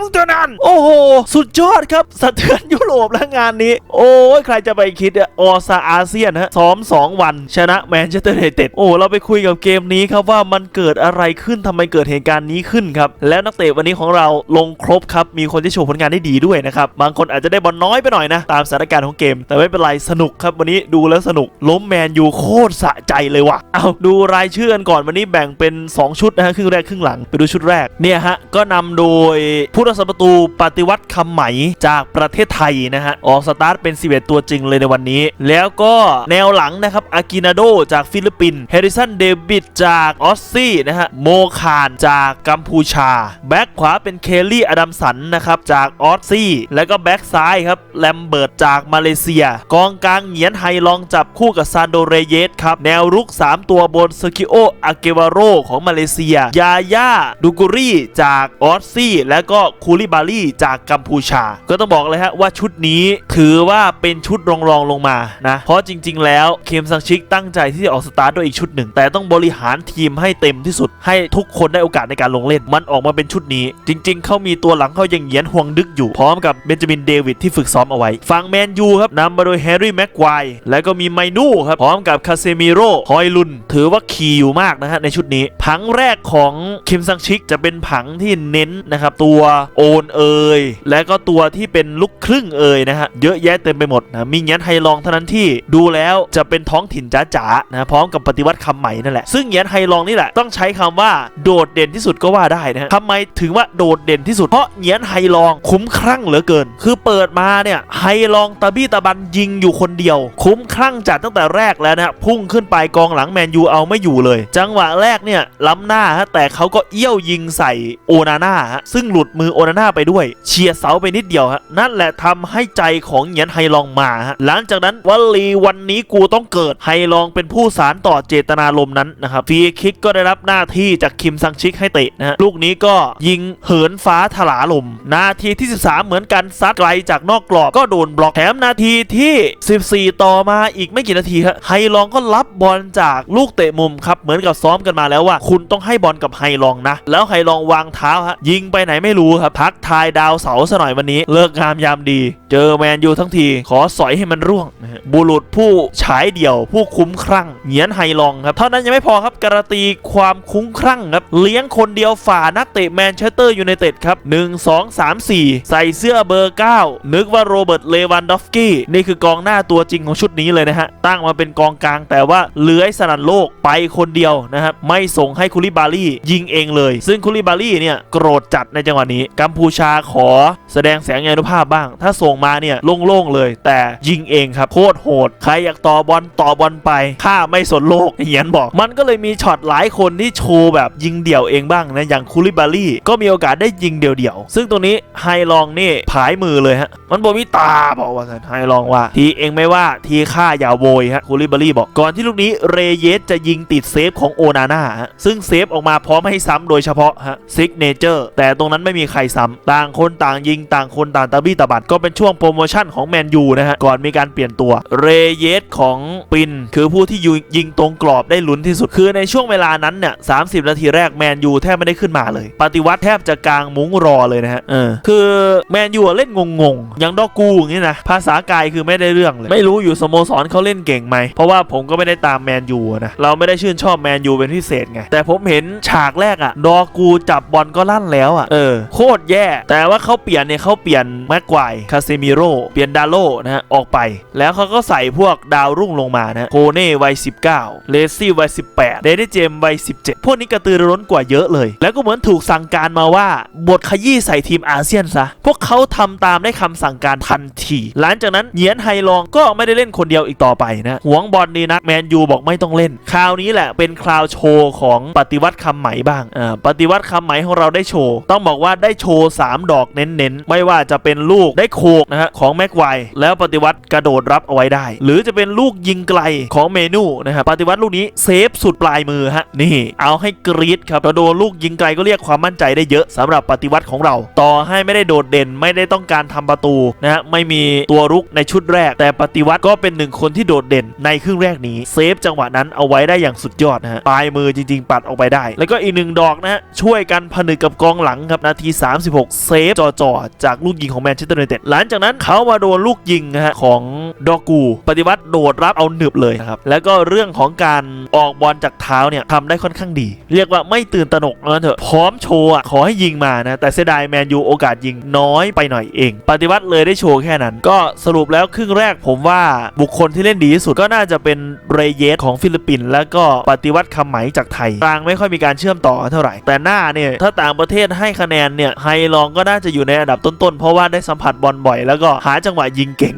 มึงตัวนั้น โอ้โห สุดยอดครับสะเทือนยุโรปและงานนี้ โอ้ยใครจะไปคิดอะออซาอาเซียนฮะซ้อม 2 วัน ชนะแมนเชสเตอร์ยูไนเต็ดโอ้เราไปคุยกับเกมนี้ครับว่ามันเกิดอะไรขึ้นทำไมเกิดเหตุการณ์นี้ขึ้นครับ แล้วนักเตะวันนี้ของเราลงครบครับ มีคนที่โชว์ผลงานได้ดีด้วยนะครับ บางคนอาจจะได้บอลน้อยไปหน่อยนะ ตามสถานการณ์ของเกม แต่ไม่เป็นไรสนุกครับวันนี้ดูแล้วสนุกล้มแมนยูโคตรสะใจเลยว่ะเอาดูรายชื่อกันก่อนวันนี้แบ่งเป็น 2 ชุดนะฮะครึ่งแรกครึ่งหลังไปดูชุดแรกเนี่ยฮะก็นำโดยผู้รักษาประตูปฏิวัติคำไหมจากประเทศไทยนะฮะ ออกสตาร์ทเป็น 11 ตัวจริงเลยในวันนี้ แล้วก็แนวหลังนะครับ อากินาโดจากฟิลิปปินส์เฮริสันเดวิดจากออสซี่นะฮะ โมคานจากกัมพูชา แบ็คขวาเป็นเคลลี่อดัมสันนะครับจากออสซี่ แล้วก็แบ็คซ้ายครับแลมเบิร์ตจากมาเลเซีย กองกลางเหงียนไฮลองจับคู่กับซานโดเรเยสครับแนวรุก 3 ตัวบนเซคิโออาเกวาโรของมาเลเซีย ยาย่าดูกุรีจากออสซี่ แล้วก็คูลิบาลีจากกัมพูชา ก็ต้องบอกเลยฮะว่าชุดนี้ถือว่าเป็นชุดรองรองลงมานะเพราะจริง ๆ แล้วเคมซังชิกตั้งใจที่จะออกสตาร์ทด้วยอีกชุดหนึ่ง แต่ต้องบริหารทีมให้เต็มที่สุด ให้ทุกคนได้โอกาสในการลงเล่น มันออกมาเป็นชุดนี้ จริง ๆ เขามีตัวหลังเขายังเหยียนห่วงดึกอยู่พร้อมกับเบนจามินเดวิดที่ฝึกซ้อมเอาไว้ฝั่งแมนยูครับนำมาโดยแฮร์รี่แม็กควายแล้วก็มีไมนูครับพร้อมกับคาเซมิโร่ฮอยลุนถือว่าคีย์อยู่มากนะฮะในชุดนี้ผังแรกของคิมซังชิกจะเป็นผังที่เน้นนะครับตัวโอนเอยและก็ตัวที่เป็นลูกครึ่งเอยนะฮะเยอะแยะเต็มไปหมดนะมีเงี้ยนไฮลองเท่านั้นที่ดูแล้วจะเป็นท้องถิ่นจ๋าๆนะพร้อมกับปฏิวัติคำใหม่นั่นแหละซึ่งเงี้ยนไฮลองนี่แหละต้องใช้คำว่าโดดเด่นที่สุดก็ว่าได้นะฮะทำไมถึงว่าโดดเด่นที่สุดเพราะเงี้ยนไฮลองคุ้มครั่งเหลือเกิน คือเปิดมาเนี่ยไฮลองตะบี้ตะบันยิงอยู่คนเดียว คุ้มครั่งจัดตั้งแต่แรกแล้วนะพุ่งขึ้นไปกองหลังแมนยูเอาไม่อยู่เลย จังหวะแรกเนี่ยล้ำหน้าฮะแต่เขาก็เอี้ยวยิงใส่โอนาน่าฮะซึ่งหลุดมือโอนาน่าไปด้วย เฉียดเสาไปนิดเดียวฮะนั่นแหละทำให้ใจของเหงียนไฮลองมาฮะหลังจากนั้นวลีวันนี้กูต้องเกิดไฮลองเป็นผู้สารต่อเจตนารมณ์นั้นนะครับฟรีคิกก็ได้รับหน้าที่จากคิมซังชิกให้เตะนะฮะลูกนี้ก็ยิงเหินฟ้าถลาลม นาทีที่ 13 เหมือนกันซัดไกลจากนอกกรอบก็โดนบล็อกแถมนาทีที่ 14 ต่อมาอีกไม่กี่นาทีฮะไฮลองก็รับบอลจากลูกเตะมุมครับเหมือนกับซ้อมกันมาแล้วว่า คุณต้องให้บอลกับไฮลองนะ แล้วไฮลองวางเท้าฮะยิงไปไหนไม่รู้ครับทักทายดาวเสาซะหน่อยวันนี้ เลิกงามยามดี เจอแมนยูทั้งที ขอสอยให้มันร่วงนะฮะบุรุษผู้ฉายเดี่ยว ผู้คุ้มครั่งเหงียนไฮลองครับเท่านั้นยังไม่พอครับการันตีความคุ้มครั่งครับเลี้ยงคนเดียวฝ่านักเตะแมนเชสเตอร์ยูไนเต็ดครับ1 2 3 4 ใส่เสื้อเบอร์ 9 นึกว่าโรเบิร์ตเลวันดอฟสกี้นี่คือกองหน้าตัวจริงของชุดนี้เลยนะฮะตั้งมาเป็นกองกลางแต่ว่าเลื้อยสนั่นโลกไปคนเดียวนะครับไม่ส่งให้คุริบาลียิงเองเลย ซึ่งคุริบาลีเนี่ยโกรธจัดในจังหวะนี้กัมพูชาขอแสดงแสงยานุภาพบ้าง ถ้าส่งมาเนี่ยโล่งๆเลย แต่ยิงเองครับโคตรโหด ใครอยากต่อบอลต่อบอลไปข้าไม่สนโลกเหียนบอก มันก็เลยมีช็อตหลายคนที่โชว์แบบยิงเดี่ยวเองบ้างนะอย่างคุริบาลีก็มีโอกาสได้ยิงเดี่ยวๆ ซึ่งตรงนี้ไฮลองนี่ผายมือเลยฮะมันบอกมีตาบอกว่าไฮลองว่า ทีเองไม่ว่าทีข้าอย่าโวยฮะคุริบาลีบอกก่อนที่ลูกนี้เรเยสจะยิงติดเซฟของโอนาน่าฮะซึ่งเซฟออกมาพร้อมให้ซ้ำโดยเฉพาะฮะซิกเนเจอร์แต่ตรงนั้นไม่มีใครซ้ำต่างคนต่างยิงต่างคนต่างตะบี้ตะบัดก็เป็นช่วงโปรโมชั่นของแมนยูนะฮะก่อนมีการเปลี่ยนตัวเรเยสของปิน คือผู้ที่ยิงยิงตรงกรอบได้ลุ้นที่สุดคือในช่วงเวลานั้นเนี่ย30นาทีแรกแมนยูแทบไม่ได้ขึ้นมาเลย ปฏิวัติแทบจะกลางมุ้งรอเลยนะฮะเออคือแมนยูเล่นงงๆอย่างดอกกูอย่างนี้นะภาษากายคือไม่ได้เรื่องเลยไม่รู้อยู่สโมสรเขาเล่นเก่งไหมเพราะว่าผมก็ไม่ได้ตามแมนยูนะเราไม่ได้ชื่นชอบแมนยูเป็นพิเศษไงแต่ผมเห็นฉากแรกอะดอกูจับบอลก็ลั่นแล้วอะเออโคตรแย่ แต่ว่าเขาเปลี่ยนเนี่ยเขาเปลี่ยนแม็กควายคาเซมิโร่เปลี่ยนดาโลนะฮะออกไป แล้วเขาก็ใส่พวกดาวรุ่งลงมานะโคเน่วัย 19 เลซี่วัย 18 เดนเจมส์วัย 17 พวกนี้กระตือรือร้นกว่าเยอะเลย แล้วก็เหมือนถูกสั่งการมาว่าบทขยี้ใส่ทีมอาเซียนซะ พวกเขาทำตามได้คำสั่งการทันที หลังจากนั้นเหยียนไฮลองก็ไม่ได้เล่นคนเดียวอีกต่อไปนะหวงบอลดีนักแมนยูบอกไม่ต้องเล่น คราวนี้แหละเป็นคราวโชว์ของปฏิวัติคำไหมบ้างอ่าปฏิวัติคำไหมของเราได้โชว์ ต้องบอกว่าได้โชว์ 3 ดอกเน้นๆ ไม่ว่าจะเป็นลูกได้โคกนะฮะของแม็กไวร์แล้วปฏิวัติกระโดดรับเอาไว้ได้ หรือจะเป็นลูกยิงไกลของเมนูนะฮะปฏิวัติลูกนี้เซฟสุดปลายมือฮะนี่เอาให้กรีดครับกระโดดลูกยิงไกลก็เรียกความมั่นใจได้เยอะสำหรับปฏิวัติของเรา ต่อให้ไม่ได้โดดเด่นไม่ได้ต้องการทำประตูนะฮะไม่มีตัวรุกในชุดแรก แต่ปฏิวัติก็เป็นหนึ่งคนที่โดดเด่นในครึ่งแรกนี้เซฟจังหวะนั้นเอาไว้ได้อย่างสุดยอดนะฮะปลายมือจริง ๆ ปัดออกไปได้ แล้วก็อีกหนึ่งดอกนะฮะช่วยกันผนึกกับกองหลังครับนาที36 เซฟจ่อๆจากลูกยิงของแมนเชสเตอร์ยูไนเต็ดหลังจากนั้นเขามาโดนลูกยิงนะฮะของดอกู ปฏิวัติโดดรับเอาหนึบเลยนะครับแล้วก็เรื่องของการออกบอลจากเท้าเนี่ยทำได้ค่อนข้างดี เรียกว่าไม่ตื่นตระหนกนะเถอะพร้อมโชว์ขอให้ยิงมานะแต่เสียดายแมนยูโอกาสยิงน้อยไปหน่อยเอง ปฏิวัติเลยได้โชว์แค่นั้น ก็สรุปแล้วครึ่งแรกผมว่าบุคคลที่เล่นดีที่สุดก็น่าจะเป็นเรเยสของฟิลิปปินส์แล้วก็ปฏิวัติคำไหมจากไทยกลางไม่ค่อยมีการเชื่อมต่อเท่าไหร่ แต่หน้าเนี่ยถ้าต่างประเทศให้คะแนนเนี่ยไฮลองก็น่าจะอยู่ในอันดับต้นๆ เพราะว่าได้สัมผัสบอลบ่อยแล้วก็หาจังหวะยิงเก่ง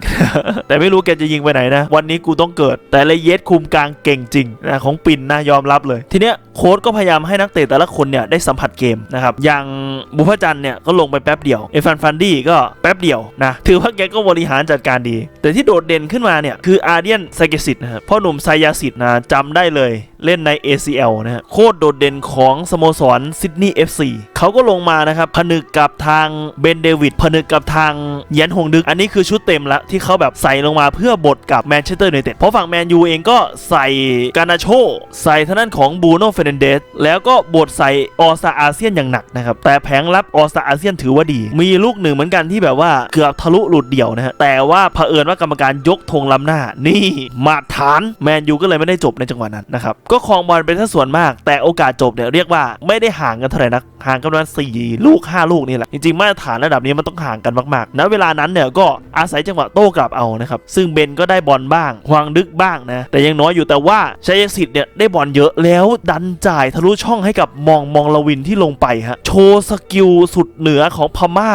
แต่ไม่รู้แกจะยิงไปไหนนะ วันนี้กูต้องเกิด แต่เรเยสคุมกลางเก่งจริงนะของปินนะยอมรับเลย ทีเนี้ยโค้ชก็พยายามให้นักเตะแต่ละคนเนี่ยได้สัมผัสเกมนะครับอย่างบุพจันทร์เนี่ยก็ลงไปแป๊บเดียวเอฟันฟันดี้ก็แป๊บเดียวนะถือว่าแกก็บริหารจัดการดี แต่ที่โดดเด่นขึ้นมาเนี่ยคืออาเดียนไซเกสิตนะครับพ่อหนุ่มไซยาสิตนะจำได้เลยเล่นใน ACL นะฮะโคตรโดดเด่นของสโมสรซิดนีย์ FC เขาก็ลงมานะครับผนึกกับทางเบนเดวิดผนึกกับทางยันฮงดึก อันนี้คือชุดเต็มละที่เขาแบบใส่ลงมาเพื่อบทกับแมนเชสเตอร์ยูไนเต็ดเพราะฝั่งแมนยูเองก็ใส่กานาโช ใส่ทางด้านของบูโน่เฟรนเดสแล้วก็บทใส่ออสตาอาเซียนอย่างหนักนะครับแต่แผงรับออสตาอาเซียนถือว่าดี มีลูกหนึ่งเหมือนกันที่แบบว่าเกือบทะลุหลุดเดี่ยวนะฮะแต่ว่าเผอิญว่ากรรมการยกธงล้ำหน้านี่มาตรฐานแมนยูก็เลยไม่ได้จบในจังหวะนั้นนะครับก็ครองบอลเป็นสัดส่วนมาก แต่โอกาสจบเนี่ยเรียกว่าไม่ได้ห่างกันเท่าไหร่นักห่างกันประมาณสี่ลูก 5 ลูกนี่แหละ จริงๆมาตรฐานระดับนี้มันต้องห่างกันมากๆณเวลานั้นเนี่ยก็อาศัยจังหวะโต้กลับเอานะครับ ซึ่งเบนก็ได้บอลบ้างฮวางดึกบ้างนะ แต่ยังน้อยอยู่แต่ว่าชัยสิทธิ์เนี่ยได้บอลเยอะแล้วดันจ่ายทะลุช่องให้กับมองมองลวินที่ลงไปฮะโชว์สกิลสุดเหนือของพม่า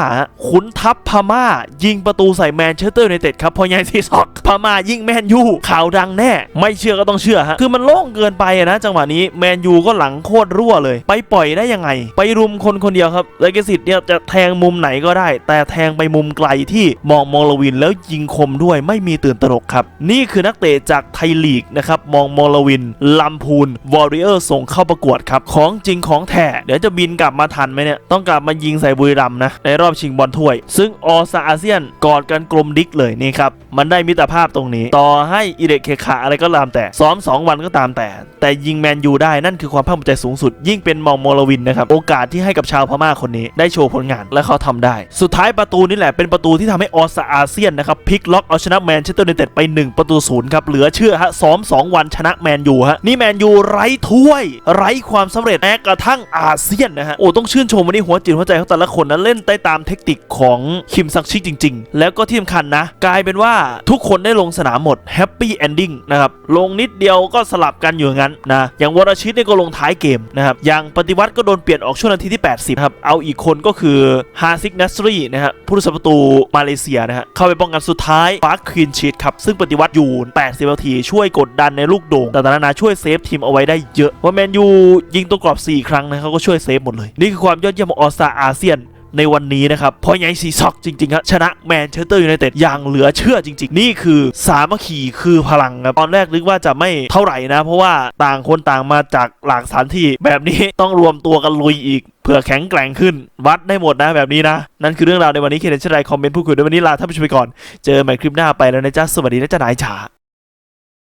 ขุนทัพพม่า ยิงประตูใส่แมนเชสเตอร์ยูไนเต็ดครับพอยัยซีซอกพม่ายิงแมนยูข่าวดังแน่ ไม่เชื่อก็ต้องเชื่อฮะคือมันโล่งเกินไปอะนะจังหวะนี้แมนยูก็หลังโคตรรั่วเลย ไปปล่อยได้ยังไง ไปรุมคนคนเดียวครับเลกสิตเนี่ยจะแทงมุมไหนก็ได้ แต่แทงไปมุมไกลที่มองมอลวินแล้วยิงคมด้วยไม่มีตื่นตระหนกครับ นี่คือนักเตะจากไทยลีกนะครับมองมอลวินลำพูนวอริเออร์ส่งเข้าประกวดครับของจริงของแท้เดี๋ยวจะบินกลับมาทันไหมเนี่ยต้องกลับมายิงใส่บุรีรัมนะในรอบชิงบอลถ้วย ซึ่งออซาอาเซียนกอดกันกลมดิกเลยนี่ครับมันได้มิตรภาพตรงนี้ ต่อให้อิเดเคขาอะไรก็ตามแต่ซ้อม 2 วันก็ตามแต่ แต่ยิงแมนยูได้นั่นคือความภาคภูมิใจสูงสุด ยิ่งเป็นมองโมลวินนะครับโอกาสที่ให้กับชาวพม่าคนนี้ได้โชว์ผลงานและเขาทำได้ สุดท้ายประตูนี่แหละเป็นประตูที่ทำให้ออซาอาเซียนนะครับพลิกล็อกเอาชนะแมนเชสเตอร์ยูไนเต็ดไป 1 ประตูศูนย์ครับเหลือเชื่อฮะซ้อม 2 วันชนะแมนยูฮะนี่แมนยูไร้ถ้วย ไร้ความสำเร็จแม้กระทั่งอาเซียนนะฮะโอ้ต้องชื่นชมวันนี้หัวจิตหัวใจของแต่ละคนนะเล่นได้ตามเทคนิคของคิมซักชิกจริง ๆ แล้วก็ที่สำคัญนะ กลายเป็นว่าทุกคนได้ลงสนามหมดแฮปปี้เอนดิ้งนะครับลงนิดเดียวก็สลับกันอยู่อย่างนั้นะอย่างวรชิตเนี่ยก็ลงท้ายเกมนะครับอย่างปฏิวัติก็โดนเปลี่ยนออกช่วงนาทีที่ 80ครับเอาอีกคนก็คือฮาซิกนัสรีนะฮะผู้รักษาประตูมาเลเซียนะฮะเข้าไปป้องกันสุดท้ายฟาร์ควีนชีตครับซึ่งปฏิวัติอยู่ 80นาทีช่วยกดดันในลูกโด่งแต่างๆนานาช่วยเซฟทีมเอาไว้ได้เยอะว่าแมนยูยิงตัวกรอบ 4 ครั้งนะเขาก็ช่วยเซฟหมดเลย นี่คือความยอดเยี่ยมของออสตาอาเซียน ในวันนี้นะครับ เพราะยัยซีซอกจริงๆครับชนะแมนเชสเตอร์ยูไนเต็ดอย่างเหลือเชื่อจริง ๆ นี่คือสามัคคีคือพลังครับ ตอนแรกนึกว่าจะไม่เท่าไหร่นะ เพราะว่าต่างคนต่างมาจากหลากสถานที่แบบนี้ต้องรวมตัวกันลุยอีกเพื่อแข็งแกร่งขึ้น วัดได้หมดนะแบบนี้นะ นั่นคือเรื่องราวในวันนี้เขียนเช่นไรคอมเมนต์พูดคุยในวันนี้ลาท่านผู้ชมไปก่อน เจอใหม่คลิปหน้าไปแล้วนะจ๊ะสวัสดีนะจ๊ะนายฉา